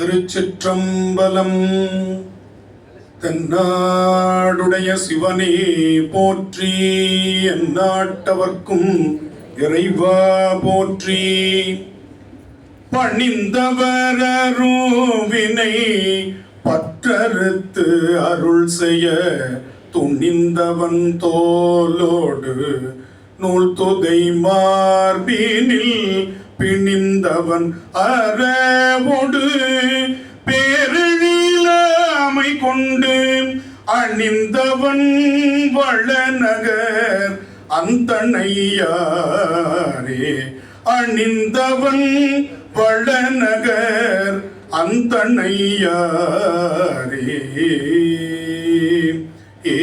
திருச்சிற்றம்பலம். தென்னாடுடைய சிவனே போற்றி எந்நாட்டவர்க்கும் இறைவா போற்றி. பணிந்தவரூவினை பற்றறுத்து அருள் செய்ய துணிந்தவன் தோலோடு நூல் தொகை மார்பினில் பிணிந்தவன் அறவோடு பேரழிலாமை கொண்டு அணிந்தவன் வளநகர் அந்தனையாரே. அணிந்தவன் வளநகர் அந்தனையாரே. ஏ.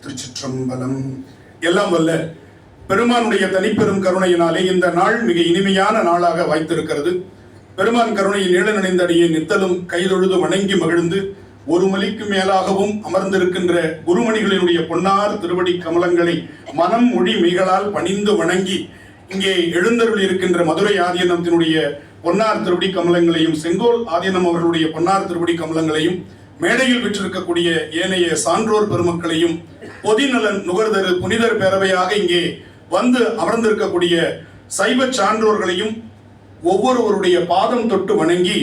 திருச்சிற்றம்பலம். எல்லாம் வல்ல பெருமானுடைய தனிப்பெரும் கருணையினாலே இந்த நாள் மிக இனிமையான நாளாக வாய்த்திருக்கிறது. பெருமான் கருணையின் நீள நினைந்தடியை நித்தலும் கைதொழுது வணங்கி மகிழ்ந்து ஒரு மலிக்கு மேலாகவும் அமர்ந்திருக்கின்ற குருமணிகளினுடைய பொன்னார் திருவடி கமலங்களை மனம் மொழி மிகளால் பணிந்து வணங்கி இங்கே எழுந்தருள் இருக்கின்ற மதுரை ஆதீனத்தினுடைய பொன்னார் திருவடி கமலங்களையும் செங்கோல் ஆதீனம் அவர்களுடைய பொன்னார் திருவடி கமலங்களையும் மேடையில் விற்றிருக்கக்கூடிய ஏனைய சான்றோர் பெருமக்களையும் பொதிநலன் நுகர்தரு புனிதர் பேரவையாக இங்கே வந்து அமர்ந்திருக்கக்கூடிய சைவ சான்றோர்களையும் ஒவ்வொருவருடைய பாதம் தொட்டு வணங்கி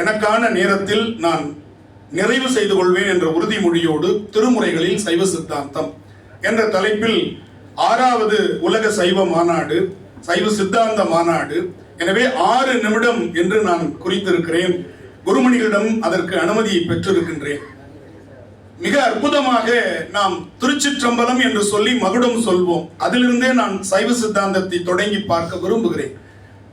எனக்கான நேரத்தில் நான் நிறைவு செய்து கொள்வேன் என்ற உறுதிமொழியோடு திருமுறைகளில் சைவ சித்தாந்தம் என்ற தலைப்பில் ஆறாவது உலக சைவ மாநாடு சைவ சித்தாந்த மாநாடு. எனவே ஆறு நிமிடம் என்று நான் குறித்திருக்கிறேன். குருமணிகளிடம் அதற்கு அனுமதியை பெற்றிருக்கின்றேன். மிக அற்புதமாக நாம் திருச்சிற்றம்பலம் என்று சொல்லி மகுடம் சொல்வோம். அதிலிருந்தே நான் சைவ சித்தாந்தத்தை தொடங்கி பார்க்க விரும்புகிறேன்.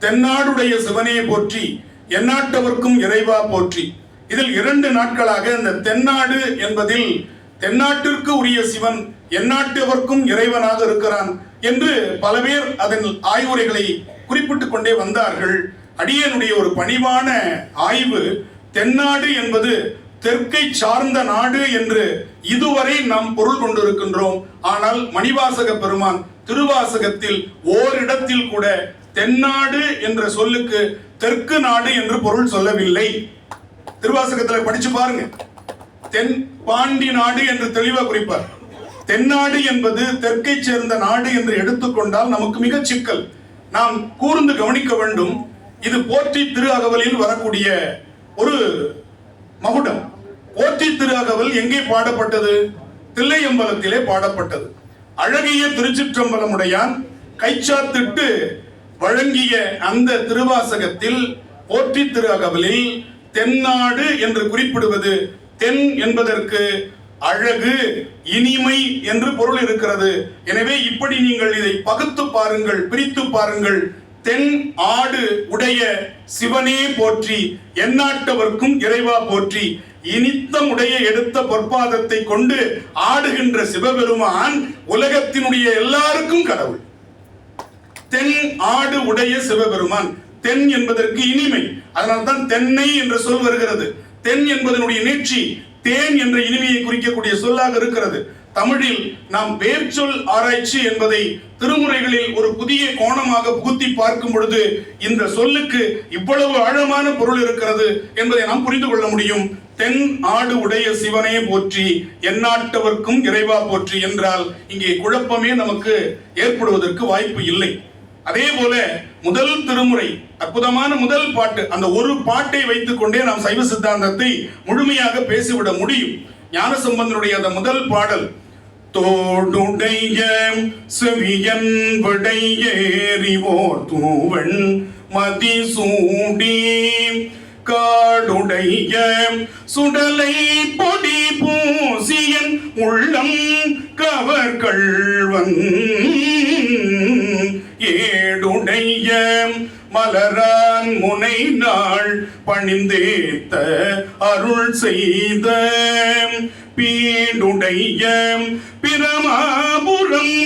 தென்னாடுடைய சிவனையை போற்றி எந்நாட்டவர்க்கும் இறைவா போற்றி. இதில் இரண்டு நாட்களாக இந்த தென்னாடு என்பதில் தென்னாட்டிற்கு உரிய சிவன் எந்நாட்டவர்க்கும் இறைவனாக இருக்கிறான் என்று பல பேர் அதன் ஆய்வுரைகளை குறிப்பிட்டுக் கொண்டே வந்தார்கள். அடியனுடைய ஒரு பணிவான ஆய்வு தென்னாடு என்பது தெற்கை சார்ந்த நாடு என்று இதுவரை நாம் பொருள் கொண்டிருக்கின்றோம். ஆனால் மணிவாசக பெருமான் திருவாசகத்தில் ஓரிடத்தில் கூட தென்னாடு என்ற சொல்லுக்கு தெற்கு நாடு என்று பொருள் சொல்லவில்லை. திருவாசகத்தில் படிச்சு பாருங்க. தென் பாண்டி நாடு என்று தெளிவா குறிப்பார். தென்னாடு என்பது தெற்கை சேர்ந்த நாடு என்று எடுத்துக்கொண்டால் நமக்கு மிக சிக்கல். நாம் கூர்ந்து கவனிக்க வேண்டும். இது போற்றி திரு அகவலில் வரக்கூடிய ஒரு மகுடம். போற்றி திரு அகவல் எங்கே பாடப்பட்டது? தில்லையம்பலத்திலே பாடப்பட்டது. அழகிய திருச்சிற்றம்பலமுடையான் கைச்சாத்திட்டு வழங்கிய அந்த திருவாசகத்தில் போற்றி திரு அகவலில் தென்னாடு என்று குறிப்பிடுவது தென் என்பதற்கு அழகு இனிமை என்று பொருள் இருக்கிறது. எனவே இப்படி நீங்கள் இதை பகுத்து பாருங்கள் பிரித்து பாருங்கள் தென் ஆடு உடைய சிவனே போற்றி எந்நாட்டவர்க்கும் இறைவா போற்றி. இனித்தம் உடைய எடுத்த பொற்பாதத்தை கொண்டு ஆடுகின்ற சிவபெருமான் உலகத்தினுடைய எல்லாருக்கும் கடவுள். தென் ஆடு உடைய சிவபெருமான் தென் என்பதற்கு இனிமை. அதனால்தான் தென்னை என்ற சொல் வருகிறது. தென் என்பதனுடைய நீட்சி தேன் என்ற இனிமையை குறிக்கக்கூடிய சொல்லாக இருக்கிறது. தமிழில் நாம் வேர்ச்சொல் ஆராய்ச்சி என்பதை திருமுறைகளில் ஒரு புதிய கோணமாக புகுத்தி பார்க்கும் பொழுது இந்த சொல்லுக்கு இவ்வளவு ஆழமான பொருள் இருக்கிறது என்பதை நாம் புரிந்து கொள்ள முடியும். தென் ஆடு உடைய சிவனே போற்றி எந்நாட்டவர்க்கும் இறைவா போற்றி என்றால் இங்கே குழப்பமே நமக்கு ஏற்படுவதற்கு வாய்ப்பு இல்லை. அதே போல முதல் திருமுறை அற்புதமான முதல் பாட்டு அந்த ஒரு பாட்டை வைத்துக் கொண்டே நாம் சைவ சித்தாந்தத்தை முழுமையாக பேசிவிட முடியும். ஞானசம்பந்தனுடைய அந்த முதல் பாடல் தோடுடைய செவியன் விடையேறிவோர் தூவன் மதிசூடி காடுடைய சுடலை பொடி பூசியன் உள்ளம் கவர்கள்வன். ஏடுடைய மலரான் முனை நாள் பணிந்தேத்த அருள் செய்த பீடுடைய பிரமாபுரம்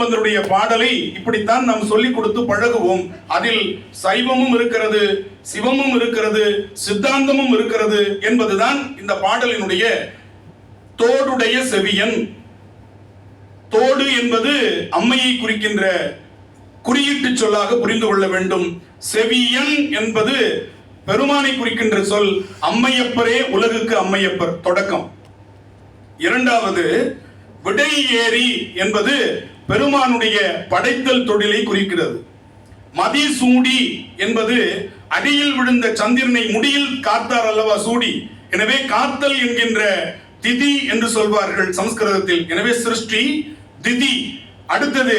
இதான் பாடலை இப்படித்தான் நாம் சொல்லிக் கொடுத்து பழகுவோம். அதில் சைவமும் இருக்கிறது சிவமும் இருக்கிறது சித்தாந்தமும் இருக்கிறது என்பதுதான் இந்த பாடலினுடைய தோடுடைய செவியன். தோடு என்பது அம்மையை குறிக்கின்ற குறியீட்டு சொல்லாக புரிந்து கொள்ள வேண்டும். செவியன் என்பது பெருமானை குறிக்கின்ற சொல் அம்மையப்பரே உலகுக்கு அம்மையப்பர். தொடக்கம். இரண்டாவது விடை ஏறி என்பது பெருமானுடைய படைத்தல் தொழிலை குறிக்கிறது. மதி சூடி என்பது அடியில் விழுந்த சந்திரனை முடியில் காத்தார் அல்லவா சூடி. எனவே காத்தல் என்கின்ற திதி என்று சொல்வார்கள் சமஸ்கிருதத்தில். எனவே சிருஷ்டி திதி. அடுத்தது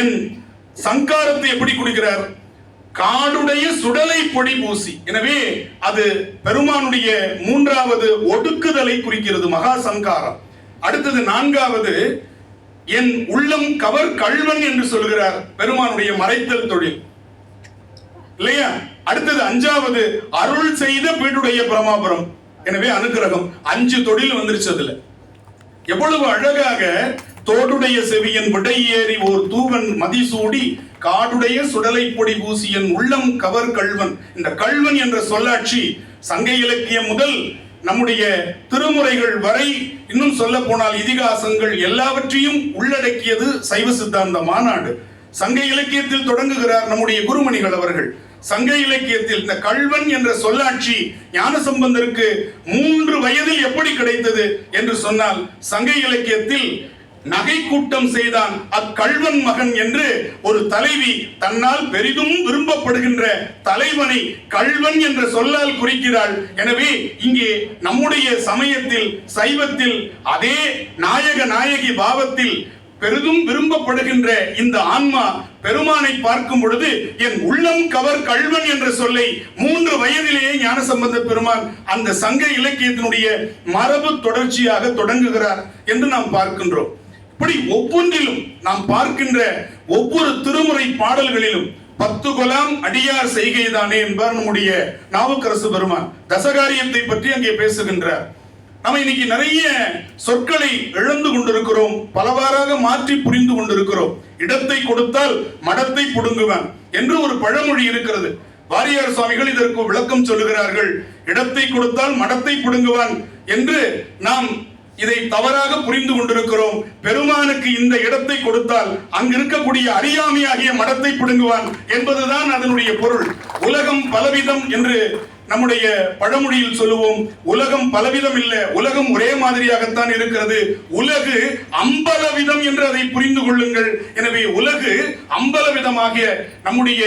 என் சங்காரத்தை எப்படி குடிக்கிறார்? காடுடைய சுடலை பொடி பூசி. எனவே அது பெருமானுடைய மூன்றாவது ஒடுக்குதலை குறிக்கிறது மகா சங்காரம். அடுத்தது நான்காவது என் உள்ளம் கவர் கள்வன் என்று சொல்கிறார் பெருமானுடைய மறைத்தல் தொழில். இல்லையா? அடுத்தது அஞ்சாவது அருள் செய்த பீடுடைய பிரமாபுரம். எனவே அனுக்கிரகம். அஞ்சு தொழில் வந்துருச்சு அதுல. எவ்வளவு அழகாக தோடுடைய செவியன் விடை ஏறி ஓர் தூவன் மதிசூடி காடுடைய சுடலை பொடி பூசியன் உள்ளம் கவர் கள்வன் இந்த கள்வன் என்ற சொல்லாட்சி சங்க இலக்கியம் முதல் நம்முடைய திருமுறைகள் வரை இன்னும் சொல்ல போனால் இதிகாசங்கள் எல்லாவற்றையும் உள்ளடக்கியது சைவ சித்தாந்த மாநாடு. சங்க இலக்கியத்தில் தொடங்குகிறார் நம்முடைய குருமணிகள் அவர்கள். சங்க இலக்கியத்தில் இந்த கள்வன் என்ற சொல்லாட்சி ஞானசம்பந்தருக்கு மூன்று வயதில் எப்படி கிடைத்தது என்று சொன்னால் சங்க இலக்கியத்தில் நகை கூட்டம் செய்தான் அக்கள்வன் மகன் என்று ஒரு தலைவி தன்னால் பெரிதும் விரும்பப்படுகின்ற தலைவனை கள்வன் என்ற சொல்லால் குறிக்கிறாள். எனவே இங்கே நம்முடைய சமயத்தில் சைவத்தில் அதே நாயக நாயகி பாவத்தில் பெரிதும் விரும்பப்படுகின்ற இந்த ஆன்மா பெருமானை பார்க்கும் பொழுது என் உள்ளம் கவர் கள்வன் என்ற சொல்லை மூன்று வயதிலேயே ஞானசம்பந்த பெருமான் அந்த சங்க இலக்கியத்தினுடைய மரபு தொடர்ச்சியாக தொடங்குகிறார் என்று நாம் பார்க்கின்றோம். இப்படி ஒவ்வொன்றிலும் நாம் பார்க்கின்ற ஒவ்வொரு திருமுறை பாடல்களிலும் பத்து கொலாம் அடியார் செய்கைதானே என்பார் நம்முடைய நாவுக்கரசு பெருமான். தசகாரியத்தை பற்றி அங்கே பேசுகின்றார். நம்ம இன்னைக்கு நிறைய சொற்களை இழந்து கொண்டிருக்கிறோம் பலவாறாக மாற்றி புரிந்து கொண்டிருக்கிறோம். இடத்தை கொடுத்தால் மடத்தை புடுங்குவேன் என்று ஒரு பழமொழி இருக்கிறது. வாரியார் சுவாமிகள் இதற்கு விளக்கம் சொல்லுகிறார்கள் இடத்தை கொடுத்தால் மடத்தை புடுங்குவான் என்று நாம் இதை தவறாக புரிந்து கொண்டிருக்கிறோம். பெருமானுக்கு இந்த இடத்தை கொடுத்தால் அங்கு இருக்கக்கூடிய அறியாமையாகிய மடத்தை பிடுங்குவான் என்பதுதான் அதனுடைய பொருள். உலகம் பலவிதம் என்று நம்முடைய பழமொழியில் சொல்லுவோம். உலகம் பலவிதம் இல்ல உலகம் ஒரே மாதிரியாகத்தான் இருக்கிறது. உலகு அம்பலவிதம் என்று அதை புரிந்து கொள்ளுங்கள். எனவே உலகு அம்பலவிதமாகிய நம்முடைய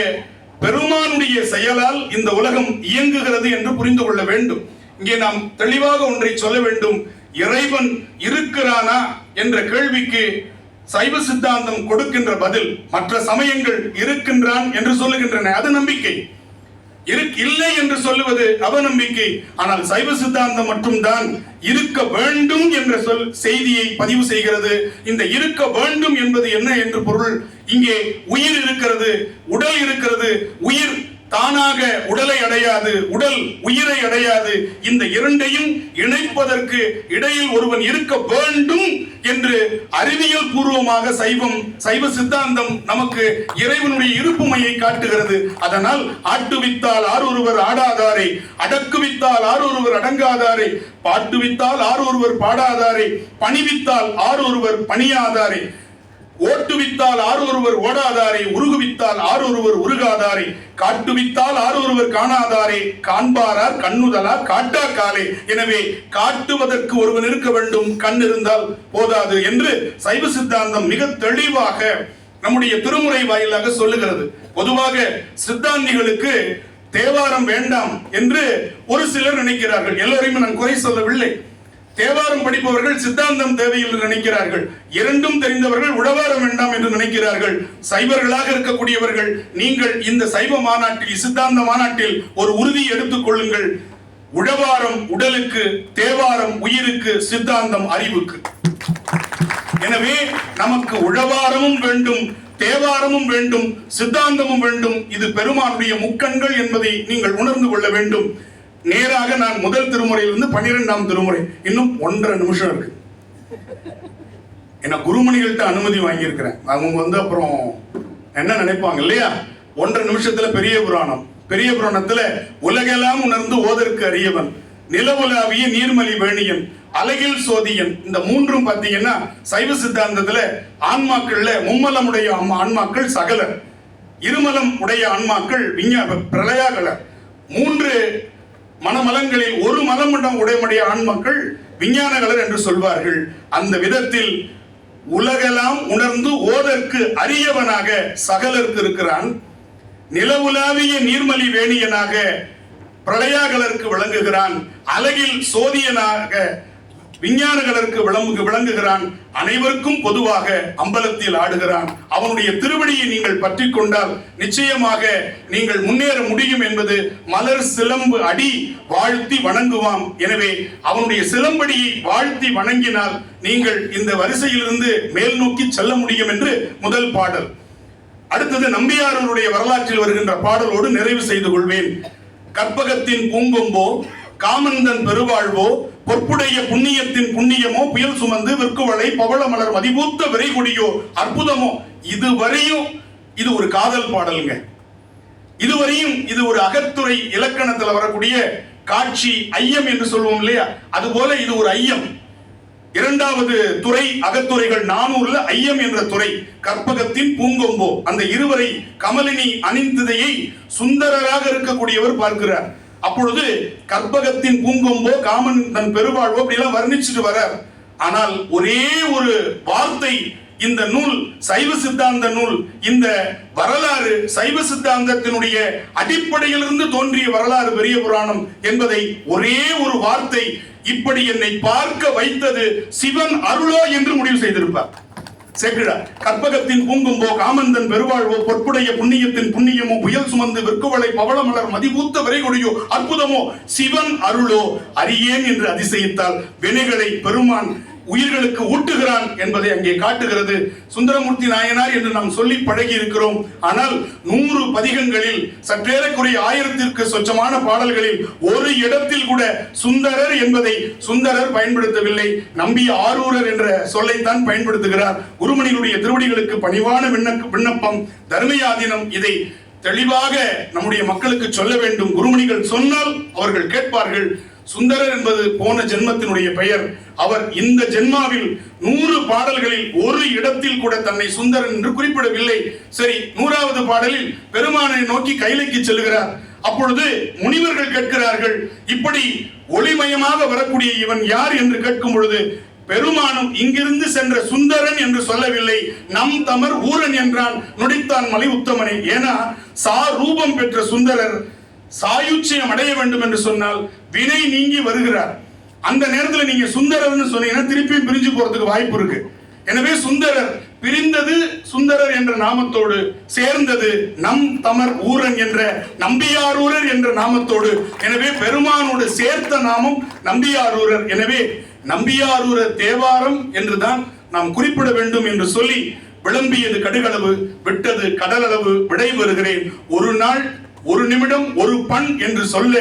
பெருமானுடைய செயலால் இந்த உலகம் இயங்குகிறது என்று புரிந்து கொள்ள வேண்டும். இங்கே நாம் தெளிவாக ஒன்றை சொல்ல வேண்டும். இறைவன் இருக்கிறானா என்ற கேள்விக்கு சைவ சித்தாந்தம் கொடுக்கின்ற பதில் மற்ற சமயங்கள் இருக்கின்றான் என்று சொல்லுகின்றன. அது நம்பிக்கை. இல்லை என்று சொல்லுவது அவநம்பிக்கை. ஆனால் சைவ சித்தாந்தம் மட்டும்தான் இருக்க வேண்டும் என்ற சொல் செய்தியை பதிவு செய்கிறது. இந்த இருக்க வேண்டும் என்பது என்ன என்று பொருள் இங்கே உயிர் இருக்கிறது உடல் இருக்கிறது உயிர் தானாக உடலை அடையாது உடல் உயிரை அடையாது. இந்த இரண்டையும் இணைப்பதற்கு இடையில் ஒருவன் இருக்க வேண்டும் என்று அறிவியல் பூர்வமாக சைவம் சைவ சித்தாந்தம் நமக்கு இறைவனுடைய இருப்புமையை காட்டுகிறது. அதனால் ஆட்டுவித்தால் ஆரொருவர் ஆடாதாரே அடக்குவித்தால் ஆரொருவர் அடங்காதாரே பாட்டுவித்தால் ஆரொருவர் பாடாதாரே பணிவித்தால் ஆரொருவர் பணியாதாரே ஓட்டுவித்தால் ஆரொருவர் ஓடாதாரே உருகுவித்தால் ஆரொருவர் உருகாதாரே. காட்டுவித்தால் ஆரொருவர் காணாதாரே. காண்பாரார் கண்ணுதலார் காட்டா காலே எனவே காட்டுவதற்கு ஒருவன் இருக்க வேண்டும் கண் இருந்தால் போதாது என்று சைவ சித்தாந்தம் மிக தெளிவாக நம்முடைய திருமுறை வாயிலாக சொல்லுகிறது. பொதுவாக சித்தாந்திகளுக்கு தேவாரம் வேண்டாம் என்று ஒரு சிலர் நினைக்கிறார்கள். எல்லோரையும் நான் குறை சொல்லவில்லை. தேவாரம் படிப்பவர்கள் சித்தாந்தம் தேவையில்லை நினைக்கிறார்கள். இரண்டும் தெரிந்தவர்கள் உழவாரம் வேண்டாம் என்று நினைக்கிறார்கள். சைவர்களாக இருக்கக்கூடியவர்கள் நீங்கள் இந்த சைவ மாநாட்டில் சித்தாந்த மாநாட்டில் ஒரு உறுதி எடுத்துக் கொள்ளுங்கள். உழவாரம் உடலுக்கு தேவாரம் உயிருக்கு சித்தாந்தம் அறிவுக்கு. எனவே நமக்கு உழவாரமும் வேண்டும் தேவாரமும் வேண்டும் சித்தாந்தமும் வேண்டும். இது பெருமானுடைய முக்கண்கள் என்பதை நீங்கள் உணர்ந்து கொள்ள வேண்டும். நேராக நான் முதல் திருமுறையிலிருந்து பன்னிரெண்டாம் திருமுறை. இன்னும் ஒன்றரை நிமிஷம் இருக்கு. ஏன்னா குருமணிகள்கிட்ட அனுமதி வாங்கியிருக்கிறேன். அவங்க வந்து அப்புறம் என்ன நினைப்பாங்க இல்லையா? ஒன்றரை நிமிஷத்துல பெரிய புராணம். பெரிய புராணத்துல உலகெல்லாம் உணர்ந்து ஓதற்கு அறியவன் நிலவுலாவிய நீர்மலி வேணியன் அழகில் சோதியன். இந்த மூன்றும் பார்த்தீங்கன்னா சைவ சித்தாந்தத்துல ஆன்மாக்கள்ல மும்மலமுடைய ஆன்மாக்கள் சகலர். இருமலம் உடைய ஆன்மாக்கள் விஞ்ஞா பிரளயாகலர். மூன்று மனமலங்களில் ஒரு மலமண்டம் உடையமுடைய ஆன்மாக்கள் விஞ்ஞானகலர் என்று சொல்வார்கள். அந்த விதத்தில் உலகெல்லாம் உணர்ந்து ஓதற்கு அரியவனாக சகலருக்கு இருக்கிறான். நிலவுலாவிய நீர்மலி வேணியனாக பிரளயாகலருக்கு விளங்குகிறான். அழகில் சோதியனாக விஞ்ஞானகலருக்கு விளங்கு விளங்குகிறான். அனைவருக்கும் பொதுவாக அம்பலத்தில் ஆடுகிறான். அவனுடைய திருவடியை நீங்கள் பற்றி கொண்டால் நிச்சயமாக நீங்கள் முன்னேற முடியும் என்பது மலர் சிலம்பு அடி வாழ்த்தி வணங்குவாம். எனவே அவனுடைய சிலம்படியை வாழ்த்தி வணங்கினால் நீங்கள் இந்த வரிசையிலிருந்து மேல் நோக்கி செல்ல முடியும் என்று முதல் பாடல். அடுத்தது நம்பியாரனுடைய வரலாற்றில் வருகின்ற பாடலோடு நிறைவு செய்து கொள்வேன். கற்பகத்தின் பூங்கொம்போ காமந்தன் பெருவாழ்வோ பொற்புடைய புண்ணியத்தின் புண்ணியமோ புயல் சுமந்து விற்குவளை பவள மலர் மதிபூத்த விரைகுடியோ அற்புதமோ இதுவரையும் இது ஒரு காதல் பாடலுங்க. இதுவரையும் இது ஒரு அகத்துறை இலக்கணத்துல வரக்கூடிய காட்சி ஐயம் என்று சொல்லுவோம் இல்லையா? அது போல இது ஒரு ஐயம். இரண்டாவது துறை அகத்துறைகள் நானூறுல ஐயம் என்ற துறை. கற்பகத்தின் பூங்கொம்போ. அந்த இருவரை கமலினி அணிந்ததையை சுந்தரராக இருக்கக்கூடியவர் பார்க்கிறார். அப்பொழுது கற்பகத்தின் பூங்கொம்போ காமன் தன் பெருவாழ்வோ அப்படிலாம் வர்ணிச்சுட்டு வரார் ஆனால் ஒரே ஒரு வார்த்தை இந்த நூல் சைவ சித்தாந்த நூல் இந்த வரலாறு சைவ சித்தாந்தத்தினுடைய அடிப்படையிலிருந்து தோன்றிய வரலாறு பெரிய புராணம் என்பதை ஒரே ஒரு வார்த்தை இப்படி என்னை பார்க்க வைத்தது சிவன் அருளோ என்று முடிவு செய்திருப்பார். சேக்கிழா கற்பகத்தின் பூங்கும்போ காமந்தன் பெருவாழ்வோ பொற்புடைய புண்ணியத்தின் புண்ணியமோ புயல் சுமந்து விற்குவளை பவளமலர் மதிபூத்த விரைகொடியோ அற்புதமோ சிவன் அருளோ அறியேன் என்று அதிசயித்தால் வினைகளை பெருமான் உயிர்களுக்கு ஊட்டுகிறான் என்பதை அங்கே காட்டுகிறது. சுந்தரமூர்த்தி நாயனார் என்று நாம் சொல்லி பழகி இருக்கிறோம். ஆனால் நூறு பதிகங்களில் சற்றேறக்குறைய ஆயிரத்திற்கு சொச்சமான பாடல்களில் ஒரு இடத்தில் கூட சுந்தரர் என்பதை சுந்தரர் பயன்படுத்தவில்லை. நம்பி ஆரூரர் என்ற சொல்லைத்தான் பயன்படுத்துகிறார். குருமணிகளுடைய திருவடிகளுக்கு பணிவான விண்ணக்க விண்ணப்பம் தர்மயாதீனம் இதை தெளிவாக நம்முடைய மக்களுக்கு சொல்ல வேண்டும். குருமணிகள் சொன்னால் அவர்கள் கேட்பார்கள். சுந்தரர் என்பது போன ஜென்மத்தினுடைய பெயர். அவர் இந்த ஜென்மாவில் நூறு பாடல்களில் ஒரு இடத்தில் கூட தன்னை சுந்தரன் என்று குறிப்பிடவில்லை. சரி நூறாவது பாடலில் பெருமானை நோக்கி கைலைக்கு செல்கிறார். அப்பொழுது முனிவர்கள் கேட்கிறார்கள் இப்படி ஒளிமயமாக வரக்கூடிய இவன் யார்? என்று கேட்கும் பொழுது பெருமானும் இங்கிருந்து சென்ற சுந்தரன் என்று சொல்லவில்லை. நம் தமர் ஊரன் என்றான் நொடித்தான் மலை உத்தமனே. ஏன்னா சா ரூபம் பெற்ற சுந்தரர் சாயுச்சியம் அடைய வேண்டும் என்று சொன்னால் வினை நீங்கி வருகிறார். அந்த நேரத்தில் நீங்க சுந்தரர்னு சொன்னீங்கன்னா திருப்பியும் பிரிஞ்சு போறதுக்கு வாய்ப்பு இருக்கு. எனவே சுந்தரர் பிரிந்தது சுந்தரர் என்ற நாமத்தோடு சேர்ந்தது நம் தமர் ஊரன் என்ற நம்பியாரூரர் என்ற நாமத்தோடு. எனவே பெருமானோடு சேர்த்த நாமம் நம்பியாரூரர் எனவே நம்பியாரூரர் தேவாரம் என்றுதான் நாம் குறிப்பிட வேண்டும் என்று சொல்லி விளம்பியது கடுகளவு விட்டது கடலளவு விடை வருகிறேன். ஒரு நாள் ஒரு நிமிடம் ஒரு பண் என்று சொல்ல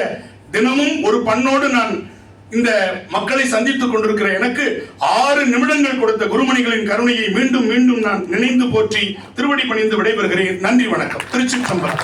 தினமும் ஒரு பண்ணோடு நான் இந்த மக்களை சந்தித்துக் கொண்டிருக்கிற எனக்கு ஆறு நிமிடங்கள் கொடுத்த குருமணிகளின் கருணையை மீண்டும் மீண்டும் நான் நினைந்து போற்றி திருவடி பணிந்து விடைபெறுகிறேன். நன்றி வணக்கம். திருச்சி